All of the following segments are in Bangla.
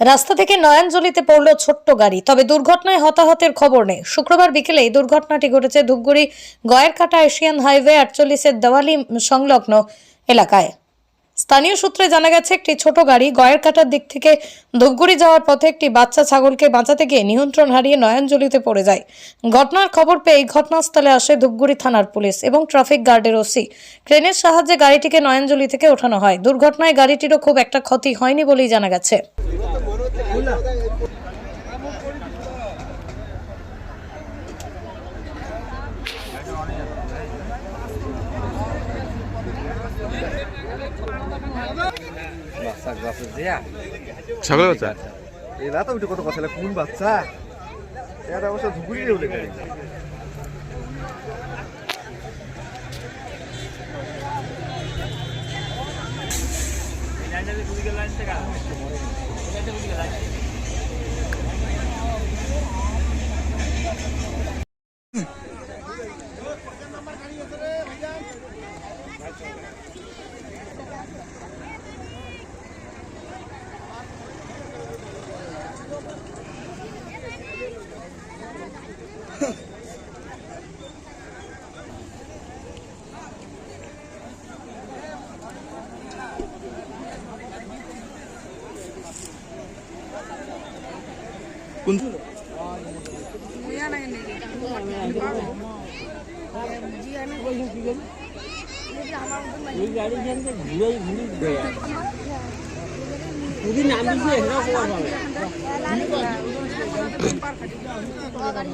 রাস্তা থেকে নয়নজলিতে পড়ল ছোট্ট গাড়ি, তবে দুর্ঘটনায় হতাহতের খবর নেই। শুক্রবার বিকেলে এই দুর্ঘটনাটি ঘটেছে ধূপগুড়ি, গয়েরকাটা, এশিয়ান হাইওয়ে আটচল্লিশের দেওয়ালি সংলগ্ন এলাকায়। স্থানীয় সূত্রে জানা গেছে, একটি ছোট গাড়ি গয়েরকাটার দিক থেকে ধূপগুড়ি যাওয়ার পথে একটি বাচ্চা ছাগলকে বাঁচাতে গিয়ে নিয়ন্ত্রণ হারিয়ে নয়নজলিতে পড়ে যায়। ঘটনার খবর পেয়ে ঘটনাস্থলে আসে ধূপগুড়ি থানার পুলিশ এবং ট্রাফিক গার্ডের ওসি। ক্রেনের সাহায্যে গাড়িটিকে নয়নজলি থেকে ওঠানো হয়। দুর্ঘটনায় গাড়িটিরও খুব একটা ক্ষতি হয়নি বলেই জানা গেছে। ছাগলের বাচ্চা? এরা তো উঠে কত কথা কোন বাচ্চা? এটা অবশ্য ধুপুরি উঠে গাড়ি এই গাড়ি ঘুরে ঘুরে দেয় যদি নাম দিছে এখানে কোয়া পাবে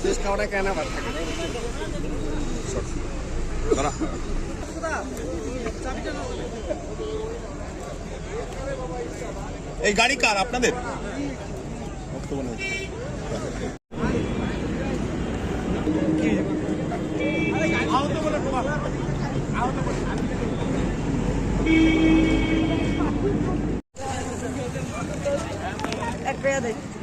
শেষ খাওয়াটা কেন আবার থাকে এই গাড়ি কার আপনাদের এই Granted,